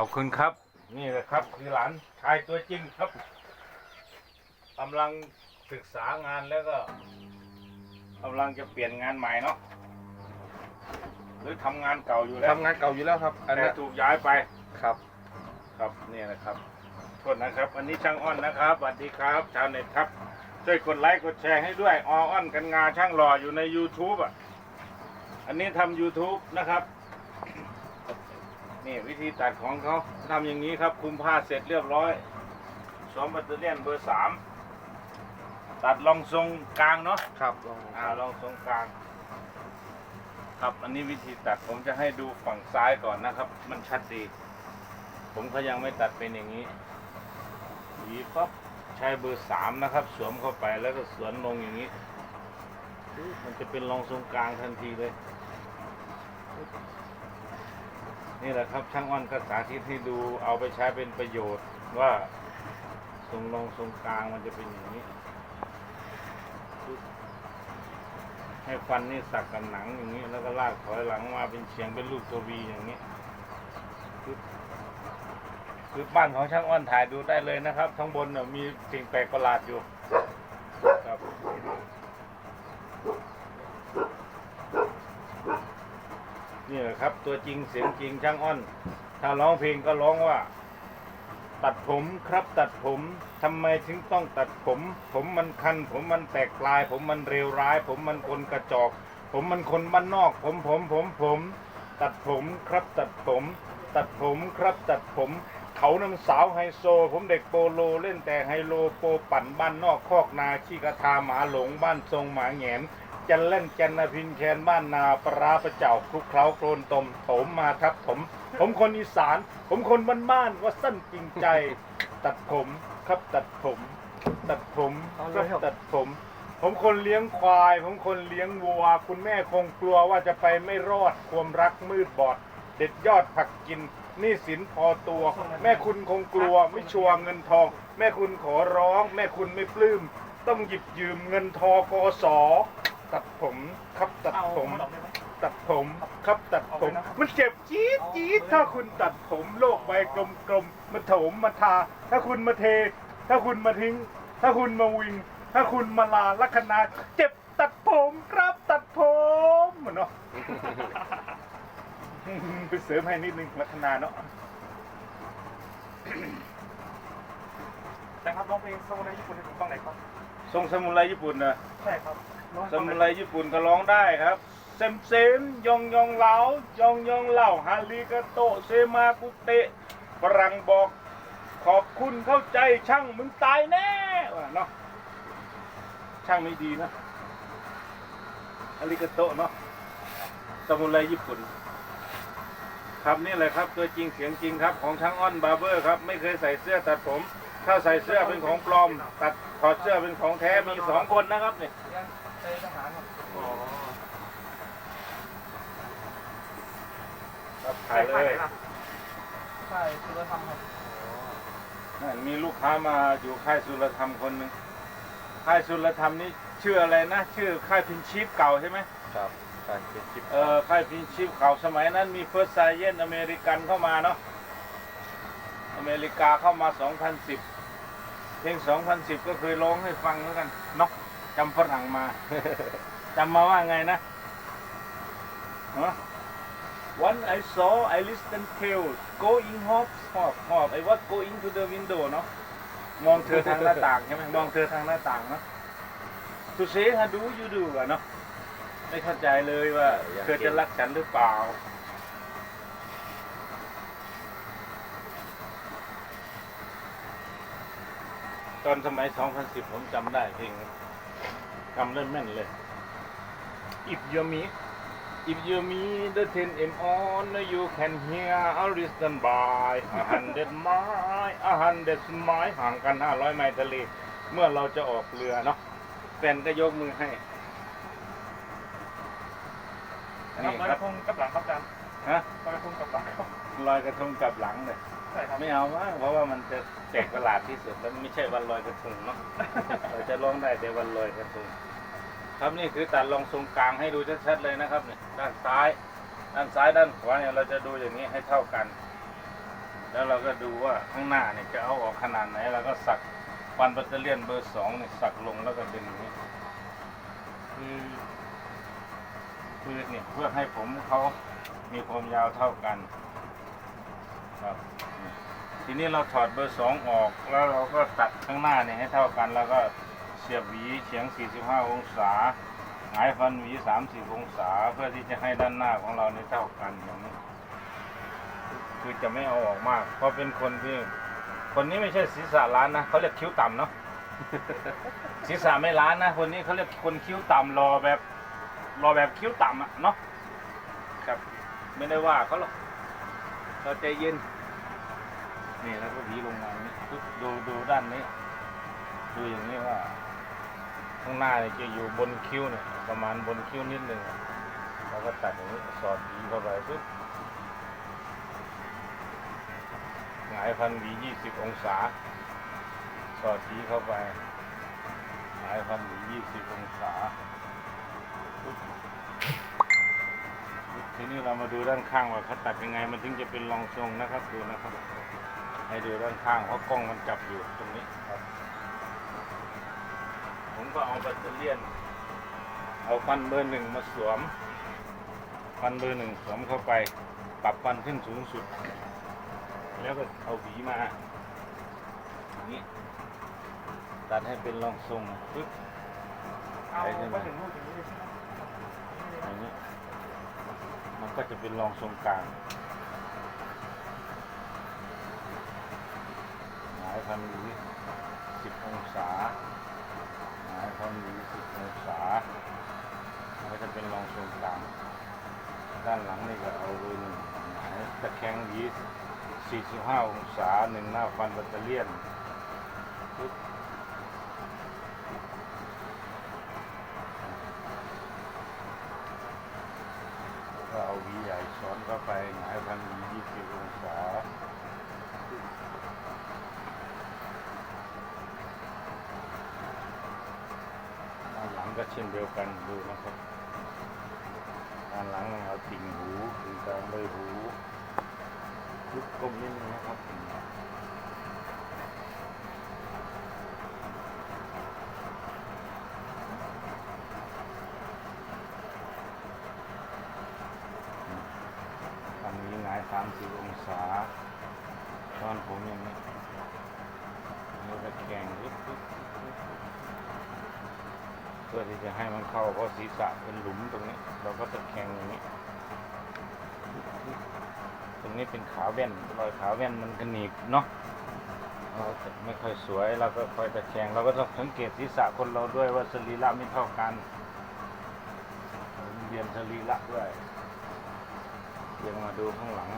อบคุณครับ นี่แหละครับ คือหลานชายตัวจริงครับกำลังศึกษางานแล้วก็กำลังจะเปลี่ยนงานใหม่เนาะหรือทำงานเก่าอยู่แล้วทำงานเก่าอยู่แล้วครับ อันแต่เนี้ยถูกย้ายไปครับ ครับนี่นะครับโทษนะครับวันนี้ช่างอ้อนนะครับสวัสดีครับชาวเน็ตครับ ช่วยกดไลค์กดแชร์ให้ด้วยออ้อนกันงาช่างหล่ออยู่ใน YouTube อะอันนี้ทำ YouTube นะครับ นี่วิธีตัดของเขาทำอย่างนี้ครับคุมผ้าเสร็จเรียบร้อยสวมแบตเตอรี่ยนเบอร์สามตัดลองทรงกลางเนาะครับลองอ่าลองทรงกลาง ครับอันนี้วิธีตัดผมจะให้ดูฝั่งซ้ายก่อนนะครับ มันชัดดี ผมก็ยังไม่ตัดเป็นอย่างนี้หวีปั๊บใช้เบอร์สามนะครับ สวมเข้าไปแล้วก็สวนลงอย่างนี้ มันจะเป็นรองทรงกลางทันทีเลย นี่แหละครับช่างอ้อนก็สาธิตให้ดูเอาไปใช้เป็นประโยชน์ว่าทรงรองทรงกลางมันจะเป็นอย่างนี้ ให้ฟันนี่สักกับหนังอย่างนี้ แล้วก็ลากถอยหลังมาเป็นเฉียงเป็นลูกตัววีอย่างนี้คือบ้านของช่างอ้อนถ่ายดูได้เลยนะครับ ข้างบนน่ะมีสิ่งแปลกประหลาดอยู่ครับ นี่แหละครับ ตัวจริงเสียงจริงช่างอ้อน ถ้าร้องเพลงก็ร้องว่า ตัดผมครับตัดผมทำไมถึงต้องตัดผม ผมมันคัน ผมมันแตกปลาย ผมมันเร็วร้าย ผมมันคนกระจอก ผมมันคนบ้านนอก ผมผมผมผม ตัดผมครับตัดผม ตัดผมครับตัดผม เขานางสาวไฮโซ ผมเด็กโปโลเล่นแต่ไฮโลโปปั่นบ้านนอกคอกนาขี้กระทาหมาหลงบ้านทรงหมาแหงน จันเล่นจันนาพินแคนบ้านนาปลาร้าประเจ้าคลุกเคล้าโคลนตมโถมมาทับถม ผมคนอีสาน ผมคนบ้านบ้านว่าสั้นจริงใจ ตัดผมครับตัดผม ตัดผมครับตัดผม ผมคนเลี้ยงควาย ผมคนเลี้ยงวัว คุณแม่คงกลัวว่าจะไปไม่รอดความรักมืดบอด เด็ดยอดผักกินนี่สินพอตัว แม่คุณคงกลัวไม่ชัวเงินทอง แม่คุณขอร้อง แม่คุณไม่ปลื้ม ต้องหยิบยืมเงินทอกสตัดผมครับตัดผม ตัด ผมครับตัดผม มันเจ็บจี๊ดจี๊ดถ้าคุณตัดผมโลกใบกลมๆมาโถมมาทา ถ้าคุณมาเท ถ้าคุณมาทิ้ง ถ้าคุณมาวิง ถ้าคุณมาลาลัคนาเจ็บตัดผมครับตัดผมเหมือนเนาะไปเสริมให้นิดนึงลัคนาเนาะแต่ครับร้องเพลงสมุนไพรญี่ปุ่นให้ผมฟังหน่อยครับทรงสมุไรญี่ปุ่นนะใช่ครับร้องให้สฟังหมุน่อยไรญี่ปุ่นก็ร้องได้ครับ เซมเซมยองยองเหลายองยองเหล่าฮาริกาโตะเซมากุเตะฝรั่งบอกขอบคุณเข้าใจช่างมึงตายแน่ว่ะเนาะช่างไม่ดีนะฮาริกาโตะเนาะสมุไรญี่ปุ่น ครับนี่แหละครับตัวจริงเสียงจริงครับของช่างอ้อนบาร์เบอร์ครับไม่เคยใส่เสื้อตัดผม ถ้าใส่เสื้อเป็นของปลอม ตัดถอดเสื้อเป็นของแท้มีสองคนนะครับเนี่ย ยังเจอทหาร ครับอ๋อครับถ่ายเลยใช่คือเราทำครับนั่นมีลูกค้ามาอยู่ค่ายสุรธรรมคนหนึ่งค่ายสุรธรรมนี่ชื่ออะไรนะ ชื่อค่ายพินชีพเก่าใช่ไหมครับการเป็นคลิปเออค่ายพินชีพเก่าสมัยนั้นมีเฟิร์สไซเยนอเมริกันเข้ามาเนาะอเมริกาเข้ามา 2010 เพลง 2010 ก็เคยร้องให้ฟังแล้วกันเนาะจำฝรั่งมาจำมาว่าไงนะฮะ One I saw I listened tales going hop hop hop I was going to the window เนาะมองเธอทางหน้าต่างใช่ไหมมองเธอทางหน้าต่างเนาะ To say how do you do อะเนาะ ไม่เข้าใจเลยว่าเธอจะรักฉันหรือเปล่า ตอนสมัย 2010 ผมจำได้เพลงจำเล่นแม่นเลย If you me If you me the 10 m on you can hear a listen by a hundred mile a hundred mile ห่างกัน 500 ไมล์ทะเล เมื่อเราจะออกเรือเนาะแฟนก็ยกมือให้ครับนี่ลอยคกรับระทงกับหลังครับอาจารย์ฮะลอยกระทงกับหลังครับลอยกระทงกลับหลังเลย ใช่ครับไม่เอาว่าเพราะว่ามันจะแปลกประหลาดที่สุดแล้วไม่ใช่วันลอยกระทงเนาะ เราจะร้องได้แต่วันลอยกระทง ครับนี่คือตัดลองทรงกลางให้ดูชัดๆเลยนะครับเนี่ยด้านซ้าย ด้านซ้ายด้านขวาเนี่ยเราจะดูอย่างนี้ให้เท่ากัน แล้วเราก็ดูว่าข้างหน้าเนี่ยจะเอาออกขนาดไหนเราก็สักฟันปัตเตอร์เลียนเบอร์สองเนี่ยสักลงแล้วก็ดึงนี้คือคือเนี่ยเพื่อให้ผมเขามีความยาวเท่ากันครับทีนี้เราถอดเบอร์สองออกแล้วเราก็ตัดข้างหน้าเนี่ยให้เท่ากันแล้วก็ สียบหวีเฉียง 45 องศา หงายฟันหวี 30 องศา เพื่อที่จะให้ด้านหน้าของเราเนี่ยเท่ากันอย่างนี้ คือจะไม่เอาออกมาก เพราะเป็นคนที่ คนนี้ไม่ใช่ศีรษะล้านนะเขาเรียกคิ้วต่ำเนาะ ศีรษะไม่ล้านนะ คนนี้เขาเรียกคนคิ้วต่ำรอแบบ รอแบบคิ้วต่ำอะเนาะ ครับ ไม่ได้ว่าเขาหรอกเราใจเย็น นี่แล้วก็หวีลงมานี้ดูดูด้านนี้ ดูอย่างนี้ว่า ข้างหน้าเนี่ยจะอยู่บนคิ้วเนี่ยประมาณบนคิ้วนิดนึงอะเราก็ตัดอย่างนี้สอดหวีเข้าไปปึ๊บหงายพันหวียี่สิบองศา สอดหวีเข้าไปหงายพันหวียี่สิบองศาปุ๊บทีนี้เรามาดูด้านข้างว่าเขาตัดยังไงมันถึงจะเป็นรองทรงนะครับดูนะครับ ให้ดูด้านข้างเพราะกล้องมันจับอยู่ตรงนี้ครับ ผมก็เอาแบตเตอรี่ยน เอาฟันเบอร์หนึ่งมาสวม ฟันเบอร์หนึ่งสวมเข้าไป ปรับฟันขึ้นสูงสุด แล้วก็เอาหวีมาอย่างนี้ตัดให้เป็นรองทรงปึ๊บเอาไปใช่ไหมไปถึงนู่นถึงนี่เลยใช่ไหมอย่างนี้ มันก็จะเป็นรองทรงกลางหงายพันหวีสิบองศาายความหวีสิบองศาแล้วก็จะเป็นรองทรงกลางด้านหลังนี่ก็เอาเบอร์หนึ่งหงายตะแคงหวีสี่สิบห้าองศาหนึ่งหน้าฟันแบตเตอเลียนก็เอาวีใหญ่ซ้อนเข้าไปหงายพันยี่สิบองศา ด้านหลัง ก็เช่นเดียวกันดูนะครับด้านหลังเอาติ่งหูติ่งกลางใบหูลุกกลมนิดนึงนะครับทำนี้หงายสามสิบองศาตอนผมอย่างนี้แล้วก็แกงลึกๆ เพื่อที่จะให้มันเข้าเพราะศีรษะเป็นหลุมตรงนี้ เราก็ตะแคงอย่างนี้ ตรงนี้เป็นขาแว่นรอยขาแว่นมันกระหนีบเนาะเราไม่ค่อยสวยเราก็คอยตะแคงเราก็ต้องสังเกตศีรษะคนเราด้วยว่าสรีระไม่เท่ากันเรียนสรีระด้วยเรียงมาดูข้างหลัง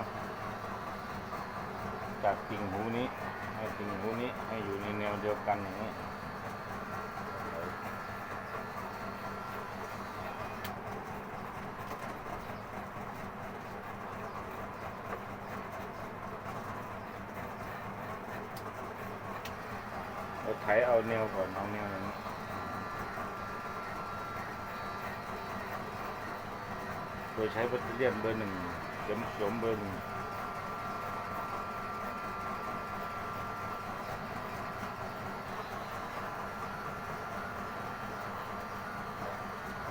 จากติ่งหูนี้ ให้ติ่งหูนี้ให้อยู่ในแนวเดียวกันอย่างนี้ เราไถเอาแนวก่อนเอาแนวอย่างนี้โด ยใช้แบตเตอรี่ยนเบอร์หนึ่งเข็มสวมเบอร์หนึ่ง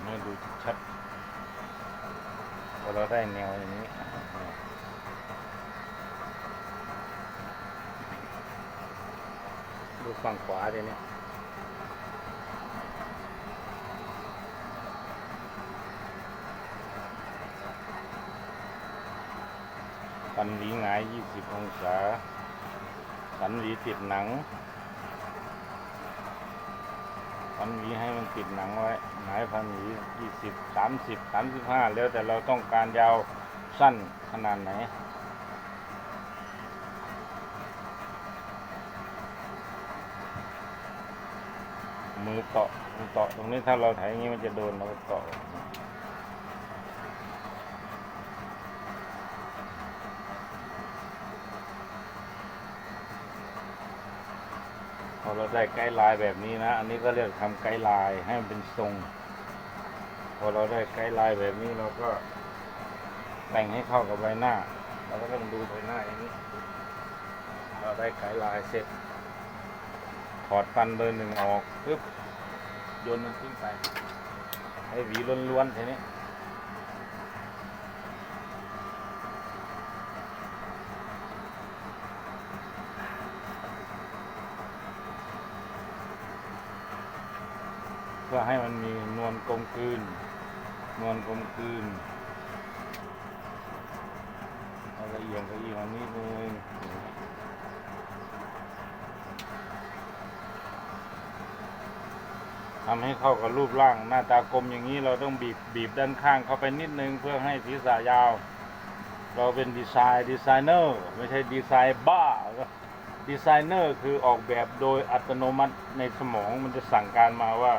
ให้ดูชัดพอเราได้แนวอย่างนี้ดูฝั่งขวาทีนี้ ฟันหวีหงาย 20 องศา สันหวีติดหนังฟันหวีให้มันติดหนังไว้หงายฟันหวี20 30 35 แล้วแต่เราต้องการยาวสั้นขนาดไหนมือเตาะมือเตาะตรงนี้ถ้าเราถ่ายอย่างนี้มันจะโดนเราเตาะ อเราได้ไกด์ไลน์แบบนี้นะ อันนี้ก็เรียกทำไกด์ไลน์ให้มันเป็นทรง พอเราได้ไกด์ไลน์แบบนี้เราก็แต่งให้เข้ากับใบหน้า เราก็ต้องดูใบหน้าอย่างนี้ได้ไกด์ไลน์เสร็จ ถอดฟันเบอร์หนึ่งออกปึ๊บโยนมันทิ้งไป ให้หวีล้วนๆทีนี้ พื่อให้มันมีนวลกลมกลืน นวลกลมกลืนเอาละเอียดละเอียดนิดนึงทำให้เข้ากับรูปร่างหน้าตากลมอย่างนี้เราต้องบีบบีบด้านข้างเข้าไปนิดนึงเพื่อให้ศีรษะยาว เราเป็นดีไซน์ดีไซเนอร์ไม่ใช่ดีไซน์บ้าดีไซเนอร์คือออกแบบโดยอัตโนมัติในสมองมันจะสั่งการมาว่า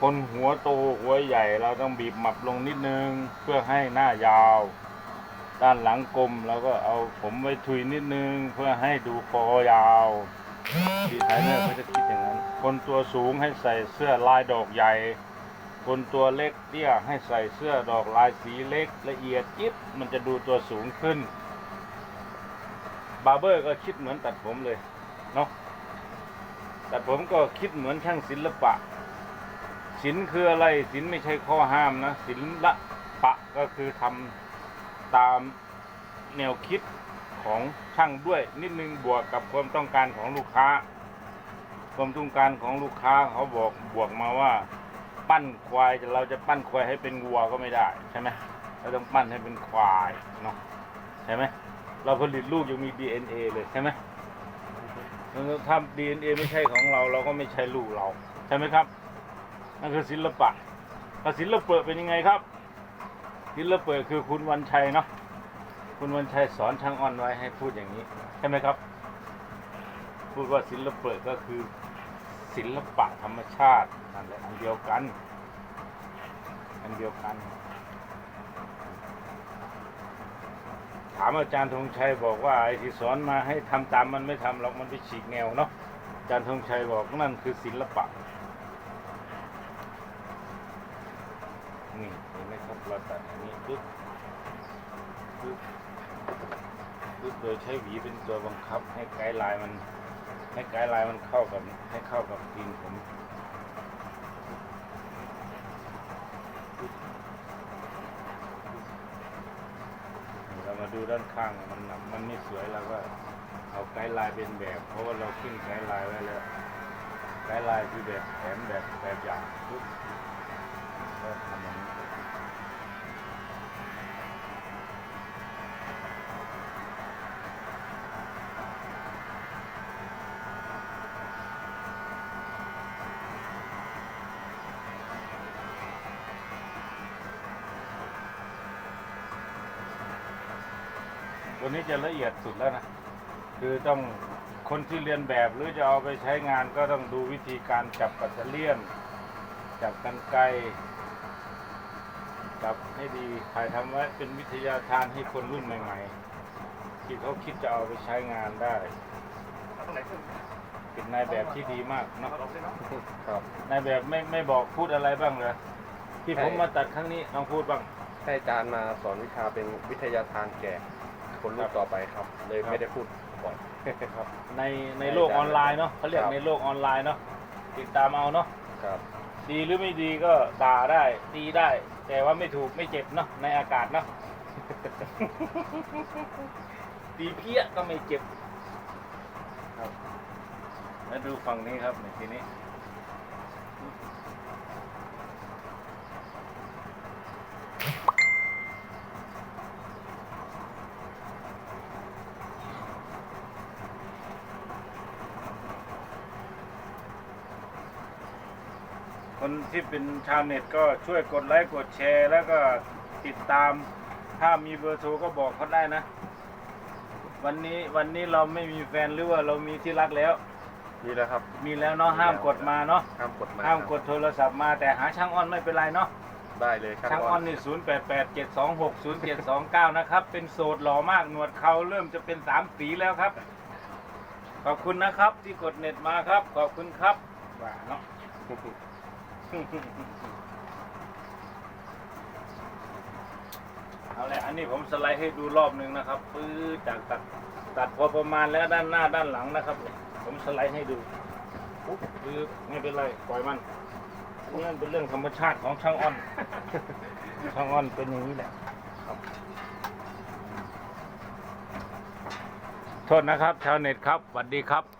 คนหัวโตหัวใหญ่เราต้องบีบหมับลงนิดนึง เพื่อให้หน้ายาว ด้านหลังกลมเราก็เอาผมไว้ทุยนิดนึง เพื่อให้ดูคอยาวดีไซเนอร์เขาจะคิดอย่างนั้น คนตัวสูงให้ใส่เสื้อลายดอกใหญ่ คนตัวเล็กเตี้ยให้ใส่เสื้อดอกลายสีเล็กละเอียดจิ๊บมันจะดูตัวสูงขึ้นบาร์เบอร์ก็คิดเหมือนตัดผมเลยเนาะตัดผมก็คิดเหมือนช่างศิลปะ ศิลคืออะไรศิลไม่ใช่ข้อห้ามนะศิละปะก็คือทำตามแนวคิดของช่างด้วย นิดนึงบวกกับความต้องการของลูกค้า ความต้องการของลูกค้าเขาบอกบวกมาว่า ปั้นควายเราจะปั้นควายให้เป็นวัวก็ไม่ได้ใช่ไหมเราต้องปั้นให้เป็นควายเนาะใช่ไหมเราผลิตลูกยังมี DNA เลยใช่ไหมถ้า DNA ไม่ใช่ของเราเราก็ไม่ใช่ลูกเราใช่ไหมครับ นั่นคือศิลปะแต่ศิลปะเป็นยังไงครับ ศิลปะคือคุณวันชัยเนาะคุณวันชัยสอนช่างอ้อนไว้ให้พูดอย่างนี้ใช่ไหมครับ พูดว่าศิลปะก็คือศิลปะธรรมชาตินั่นแหละอันเดียวกัน อันเดียวกัน ถามอาจารย์ธงชัยบอกว่าไอ้ที่สอนมาให้ทำตามมันไม่ทำหรอกมันไปฉีกแนวเนาะอาจารย์ธงชัยบอกนั่นคือศิลปะ นี่เห็นไห มครับเราตัดอย่างนี้ปึ๊บปึ๊บปึ๊บโดยใช้หวีเป็นตัวบังคับให้ไกด์ไลน์มัน ให้ไกด์ไลน์มันเข้ากับให้เข้ากับทีมผมเรามาดูด้านข้างมันมันไม่สวยเราก็เอาไกด์ไลน์เป็นแบบ เพราะว่าเราขึ้นไกด์ไลน์ไว้แล้วไกด์ไลน์คือแบบแถมแบบแบบอย่างปึ๊บก็ทำ ตัวนี้จะละเอียดสุดแล้วนะ คือต้องคนที่เรียนแบบหรือจะเอาไปใช้งานก็ต้องดูวิธีการจับปัตเตอร์เลียน จับกันไกลจับให้ดีถ่ายทำไว้เป็นวิทยาทานให้คนรุ่นใหม่ๆ ที่เขาคิดจะเอาไปใช้งานได้เอาตรงไหนขึ้นเป็นนายแบบที่ดีมากเนาะเอาลงเลยเนาะครับนายแบบไม่ไม่บอกพูดอะไรบ้างเลยที่ผมมาตัดครั้งนี้ลองพูดบ้าง ให้อาจารย์มาสอนวิชาเป็นวิทยาทานแก่ คนรุ่นต่อไปครับ เลยครับไม่ได้พูดบ่อยครับ ในในโลกออนไลน์เนาะเขาเรียกครับในโลกออนไลน์เนาะติดตามเอาเนาะครับดีหรือไม่ดีก็ด่าได้ดีได้ แต่ว่าไม่ถูกไม่เจ็บเนาะในอากาศเนาะดีเพี้ยก็ไม่เจ็บ ครับ แล้วดูฝั่งนี้ครับในทีนี้ ที่เป็นชาวเน็ตก็ช่วยกดไลค์กดแชร์ แล้วก็ติดตาม ถ้ามีเบอร์โทรก็บอกเขาได้นะ วันนี้วันนี้เราไม่มีแฟนหรือว่าเรามีที่รักแล้ว นี่แหละครับมีแล้วเนาะห้ามกดมาเนาะห้ามกดมาห้ามครับกดโทรศัพท์มาแต่หาช่างอ้อนไม่เป็นไรเนาะได้เลยครับช่างอ้อนนี่ศูนย์แปดแปดเจ็ดสองหกศูนย์เจ็ดสองเก้านะครับ เป็นโสดหล่อมากหนวดเขาเริ่มจะเป็นสามสีแล้วครับ ขอบคุณนะครับที่กดเน็ตมาครับ ขอบคุณครับว่าเนาะ เอาละอันนี้ผมสไลด์ให้ดูรอบหนึ่งนะครับปื้ดจากตัดตัดพอประมาณแล้วด้านหน้าด้านหลังนะครับ ผมสไลด์ให้ดูปุ๊บคือไม่เป็นไรปล่อยมันนี่นเป็นเรื่องธรรมชาติของช่างอ้อน ช่างอ้อนเป็นอย่างนี้แหละครับโทษนะครับ ชาวเน็ตครับสวัสดีครับ